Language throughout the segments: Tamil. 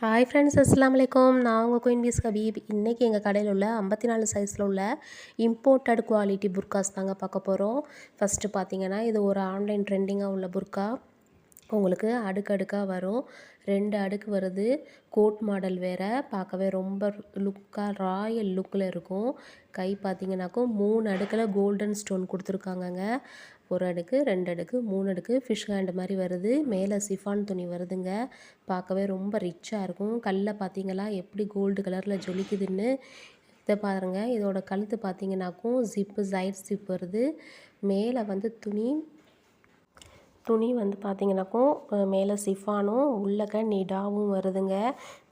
ஹாய் ஃப்ரெண்ட்ஸ் அஸ்லாம் வலைக்கம் நான் உங்கள் குயின் பீஸ் கபீப் இன்றைக்கி எங்கள் கடையில் உள்ள ஐம்பத்தி நாலு சைஸில் உள்ள இம்போர்ட்டட் குவாலிட்டி புர்காஸ் தாங்க பார்க்க போகிறோம் ஃபஸ்ட்டு பார்த்தீங்கன்னா இது ஒரு ஆன்லைன் ட்ரெண்டிங்காக உள்ள புர்கா உங்களுக்கு அடுக்கடுக்காக வரும். ரெண்டு அடுக்கு வருது. கோட் மாடல் வேறு. பார்க்கவே ரொம்ப லுக்காக ராயல் லுக்கில் இருக்கும். கை பார்த்தீங்கன்னாக்கும் மூணு அடுக்கில் கோல்டன் ஸ்டோன் கொடுத்துருக்காங்கங்க. ஒரு அடுக்கு ரெண்டு அடுக்கு மூணு அடுக்கு ஃபிஷ் ஹேண்ட் மாதிரி வருது. மேலே சிஃபான் துணி வருதுங்க. பார்க்கவே ரொம்ப ரிச்சாக இருக்கும். கல்லில் பார்த்தீங்களா? எப்படி கோல்டு கலரில் ஜொலிக்குதுன்னு. இதை பாருங்கள் இதோட கழுத்து பார்த்தீங்கன்னாக்கும் ஜிப்பு சைட் ஜிப் வருது. மேலே வந்து துணி துணி வந்து பார்த்திங்கனாக்கும் மேலே சிஃபானும் உள்ளக்க நிடாவும் வருதுங்க.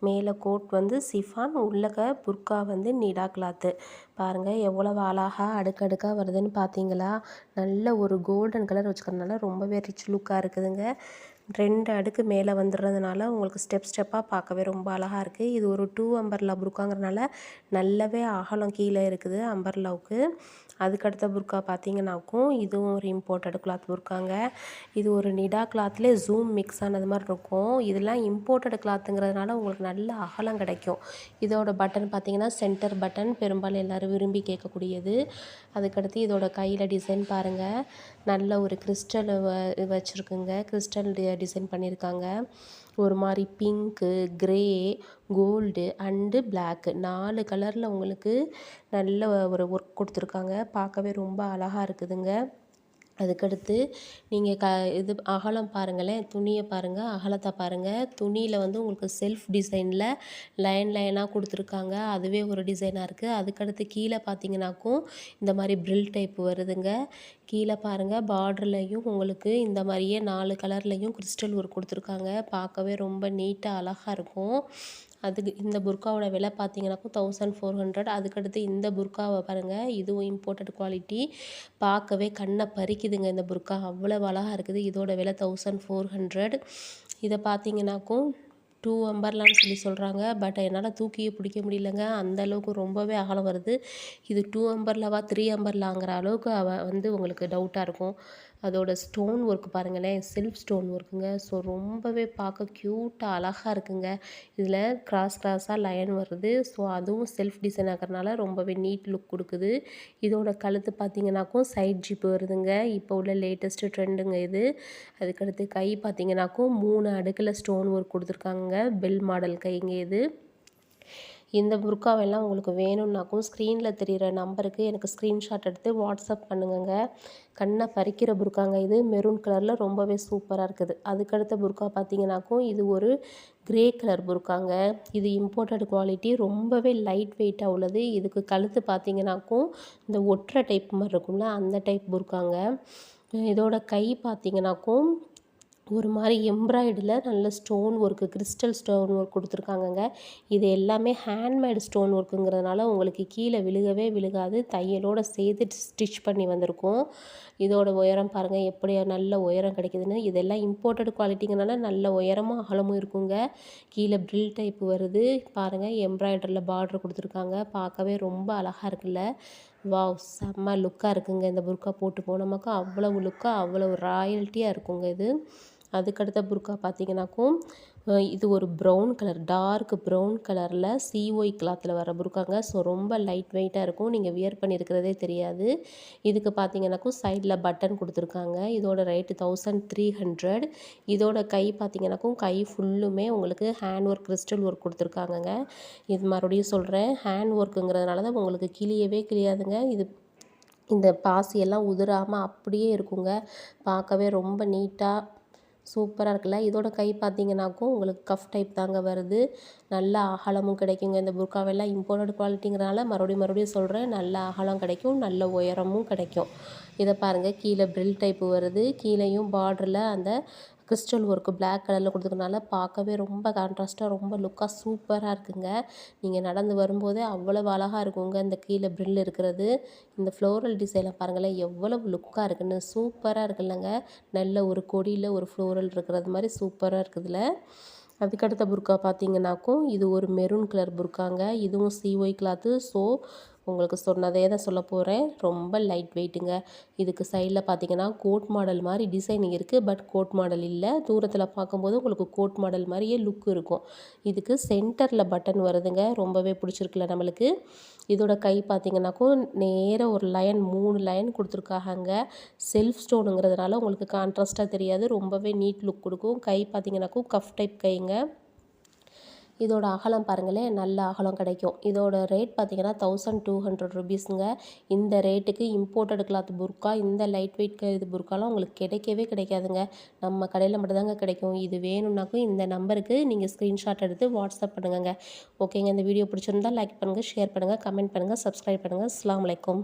மேலே கோட் வந்து சிஃபான் உள்ளக்க புர்கா வந்து நிடா கிளாத்து பாருங்கள் எவ்வளவு அழகாக அடுக்கடுக்காக வருதுன்னு பார்த்தீங்களா நல்ல ஒரு கோல்டன் கலர் வச்சுக்கிறதுனால ரொம்பவே ரிச் லுக்காக இருக்குதுங்க. ரெண்டு அடுக்கு மேலே வந்துடுறதுனால உங்களுக்கு ஸ்டெப் ஸ்டெப்பாக பார்க்கவே ரொம்ப அழகாக இருக்குது இது ஒரு டூ அம்பர்லா புருக்காங்கிறனால நல்லாவே அகலம் கீழே இருக்குது அம்பர்லாவுக்கு அதுக்கடுத்த புர்க்கா பார்த்தீங்கன்னாக்கும் இதுவும் ஒரு இம்போர்ட்டட் கிளாத் புர்க்காங்க இது ஒரு நிடா கிளாத்லேயே ஜூம் மிக்ஸ் ஆனது மாதிரி இருக்கும். இதெல்லாம் இம்போர்ட்டட் கிளாத்துங்கிறதுனால உங்களுக்கு நல்ல அகலம் கிடைக்கும். இதோட பட்டன் பார்த்தீங்கன்னா சென்டர் பட்டன் பெரும்பாலும் எல்லோரும் விரும்பி கேட்கக்கூடியது. அதுக்கடுத்து இதோட கையில் டிசைன் பாருங்கள் நல்ல ஒரு கிறிஸ்டல் வச்சுருக்குங்க. கிறிஸ்டல் டிசைன் பண்ணியிருக்காங்க ஒரு மாதிரி pink grey gold and black நாலு கலரில் உங்களுக்கு நல்ல ஒரு ஒர்க் கொடுத்துருக்காங்க. பார்க்கவே ரொம்ப அழகாக இருக்குதுங்க. அதுக்கடுத்து நீங்கள் க இது அகலம் பாருங்களேன் துணியை பாருங்கள் அகலத்தை பாருங்கள் துணியில் வந்து உங்களுக்கு செல்ஃப் டிசைனில் லைன் லைனாக கொடுத்துருக்காங்க. அதுவே ஒரு டிசைனாக இருக்குது அதுக்கடுத்து கீழே பார்த்தீங்கன்னாக்கும் இந்த மாதிரி ப்ரில் டைப் வருதுங்க. கீழே பாருங்கள் பார்டர்லையும் உங்களுக்கு இந்த மாதிரியே நாலு கலர்லேயும் கிறிஸ்டல் ஒர்க் கொடுத்துருக்காங்க. பார்க்கவே ரொம்ப நீட்டாக அழகாக இருக்கும். அதுக்கு இந்த புர்காவோட விலை பார்த்தீங்கன்னாக்கும் தௌசண்ட் ஃபோர் ஹண்ட்ரட் அதுக்கடுத்து இந்த புர்காவை பாருங்கள் இதுவும் இம்போர்ட்டட் குவாலிட்டி பார்க்கவே கண்ணை பறிக்குதுங்க இந்த புர்கா. அவ்வளோ அழகாக இருக்குது. இதோட விலை தௌசண்ட் ஃபோர் ஹண்ட்ரட் இதை பார்த்தீங்கன்னாக்கும் டூ அம்பர்லான்னு சொல்லி சொல்கிறாங்க பட் என்னால் தூக்கியே பிடிக்க முடியலங்க. அந்த அளவுக்கு ரொம்பவே அகலம் வருது. இது டூ அம்பர்லாவா த்ரீ அம்பர்லாங்கிற அளவுக்கு அவ வந்து உங்களுக்கு டவுட்டாக இருக்கும். அதோட ஸ்டோன் ஒர்க் பாருங்களேன் செல்ஃப் ஸ்டோன் ஒர்க்குங்க ஸோ ரொம்பவே பார்க்க க்யூட்டாக அழகாக இருக்குங்க. இதில் கிராஸ் கிராஸாக லைன் வருது. ஸோ அதுவும் செல்ஃப் டிசைன் ஆகிறனால ரொம்பவே நீட் லுக் கொடுக்குது. இதோட கழுத்து பார்த்தீங்கன்னாக்கும் சைட் ஜிப்பு வருதுங்க. இப்போ உள்ள லேட்டஸ்ட்டு ட்ரெண்டுங்க இது. அதுக்கடுத்து கை பார்த்தீங்கன்னாக்கும் மூணு அடுக்கில் ஸ்டோன் ஒர்க் கொடுத்துருக்காங்க பெல் மாடல் கைங்க இது. இந்த புர்காவெல்லாம் உங்களுக்கு வேணும்னாக்கும் ஸ்க்ரீனில் தெரிகிற நம்பருக்கு எனக்கு ஸ்க்ரீன்ஷாட் எடுத்து வாட்ஸ்அப் பண்ணுங்கங்க. கண்ணை பறிக்கிற புர்காங்க இது. மெரூன் கலரில் ரொம்பவே சூப்பராக இருக்குது. அதுக்கடுத்த புர்கா பார்த்தீங்கன்னாக்கும் இது ஒரு கிரே கலர் புர்காங்க. இது இம்போர்ட்டட் குவாலிட்டி ரொம்பவே லைட் வெயிட்டாக உள்ளது. இதுக்கு கழுத்து பார்த்தீங்கன்னாக்கும் இந்த ஒற்றை டைப் மாதிரி இருக்கும்ல அந்த டைப் புர்காங்க. இதோட கை பார்த்தீங்கன்னாக்கும் ஒரு மாதிரி எம்ப்ராய்டில் நல்ல stone work crystal stone work கொடுத்துருக்காங்கங்க. இது எல்லாமே ஹேண்ட்மேடு ஸ்டோன் ஒர்க்குங்கிறதுனால உங்களுக்கு கீழே விழுகவே விழுகாது. தையலோடு சேர்த்து ஸ்டிச் பண்ணி வந்திருக்கும். இதோட உயரம் பாருங்கள் எப்படி நல்ல உயரம் கிடைக்குதுன்னு. இதெல்லாம் இம்போர்ட்டட் குவாலிட்டிங்கிறனால நல்ல உயரமும் அகலமும் இருக்குங்க. கீழே ப்ரில் டைப் வருது. பாருங்கள் எம்ப்ராய்டரியில் பார்டர் கொடுத்துருக்காங்க. பார்க்கவே ரொம்ப அழகாக இருக்குல்ல. வாவ் செம்ம லுக்காக இருக்குங்க. இந்த புர்க்கா போட்டு போனோமாக்கா அவ்வளவு லுக்காக அவ்வளவு ராயல்ட்டியாக இருக்குங்க இது. அதுக்கடுத்த புர்கா பார்த்தீங்கன்னாக்கும் இது ஒரு ப்ரௌன் கலர் டார்க் ப்ரௌன் கலரில் சிஓய் கிளாத்தில் வர புர்காங்க. ஸோ ரொம்ப லைட் வெயிட்டாக இருக்கும். நீங்கள் வியர் பண்ணியிருக்கிறதே தெரியாது. இதுக்கு பார்த்தீங்கன்னாக்கும் சைடில் பட்டன் கொடுத்துருக்காங்க. இதோட ரேட்டு தௌசண்ட் த்ரீ ஹண்ட்ரட் இதோட கை பார்த்தீங்கன்னாக்கும் கை ஃபுல்லுமே உங்களுக்கு ஹேண்ட் ஒர்க் கிறிஸ்டல் ஒர்க் கொடுத்துருக்காங்கங்க. இது மறுபடியும் சொல்கிறேன் ஹேண்ட் ஒர்க்குங்கிறதுனால தான் உங்களுக்கு கிளியவே கிளியாதுங்க இது இந்த பாசியெல்லாம் உதிராமல் அப்படியே இருக்குங்க. பார்க்கவே ரொம்ப நீட்டாக சூப்பராக இருக்குல்ல? இதோட கை பார்த்தீங்கன்னாக்கும் உங்களுக்கு கஃப் டைப் தாங்க வருது. நல்ல அகலமும் கிடைக்குங்க. இந்த புர்காவெல்லாம் இம்போர்ட்டட் குவாலிட்டிங்கிறனால மறுபடியும் மறுபடியும் சொல்கிறேன் நல்ல அகலம் கிடைக்கும். நல்ல உயரமும் கிடைக்கும். இதை பாருங்கள் கீழே ப்ரில் டைப்பு வருது. கீழேயும் பார்டரில் அந்த கிறிஸ்டல் ஒர்க்கு பிளாக் கலரில் கொடுத்துருக்கனால பார்க்கவே ரொம்ப கான்ட்ராஸ்ட்டாக ரொம்ப லுக்காக சூப்பராக இருக்குங்க. நீங்கள் நடந்து வரும்போதே அவ்வளவு அழகாக இருக்குங்க. இந்த கீழே ப்ரில் இருக்கிறது இந்த ஃப்ளோரல் டிசைனை பாருங்களேன் எவ்வளவு லுக்காக இருக்குன்னு சூப்பராக இருக்குல்லங்க. நல்ல ஒரு கொடியில் ஒரு ஃப்ளோரல் இருக்கிறது மாதிரி சூப்பராக இருக்குதுல்ல அதுக்கடுத்த புர்க்கா பார்த்தீங்கன்னாக்கும் இது ஒரு மெரூன் கலர் புர்க்காங்க இதுவும் சிஒய் கிளாத்து ஸோ உங்களுக்கு சொன்னதே தான் சொல்ல போகிறேன் ரொம்ப லைட் வெயிட்டுங்க இதுக்கு சைடில் பார்த்தீங்கன்னா கோட் மாடல் மாதிரி டிசைனிங் இருக்குது பட் கோட் மாடல் இல்லை. தூரத்தில் பார்க்கும்போது உங்களுக்கு கோட் மாடல் மாதிரியே லுக் இருக்கும். இதுக்கு சென்டரில் பட்டன் வருதுங்க. ரொம்பவே பிடிச்சிருக்குல்ல நம்மளுக்கு. இதோட கை பார்த்தீங்கன்னாக்கும் நேராக ஒரு லைன் மூணு லைன் கொடுத்துருக்காங்க செல்ஃப் ஸ்டோனுங்கிறதுனால உங்களுக்கு கான்ட்ராஸ்ட்டாக தெரியாது. ரொம்பவே நீட் லுக் கொடுக்கும். கை பார்த்தீங்கன்னாக்கும் கஃப் டைப் கைங்க. இதோட அகலம் பாருங்களேன் நல்ல அகலம் கிடைக்கும். இதோட ரேட் பார்த்தீங்கன்னா தௌசண்ட் டூ ஹண்ட்ரட் ருபீஸுங்க இந்த ரேட்டுக்கு இம்போர்ட்டட் கிளாத் புர்க்கா இந்த லைட் வெயிட் இது புர்க்காலாம் உங்களுக்கு கிடைக்கவே கிடைக்காதுங்க. நம்ம கடையில் மட்டும்தாங்க கிடைக்கும். இது வேணும்னாக்கும் இந்த நம்பருக்கு நீங்கள் ஸ்க்ரீன்ஷாட் எடுத்து வாட்ஸ்அப் பண்ணுங்கங்க. ஓகேங்க இந்த வீடியோ பிடிச்சிருந்தா லைக் பண்ணுங்கள் ஷேர் பண்ணுங்கள் கமெண்ட் பண்ணுங்கள் சப்ஸ்கிரைப் பண்ணுங்கள் அஸ்லாம் வலைக்கம்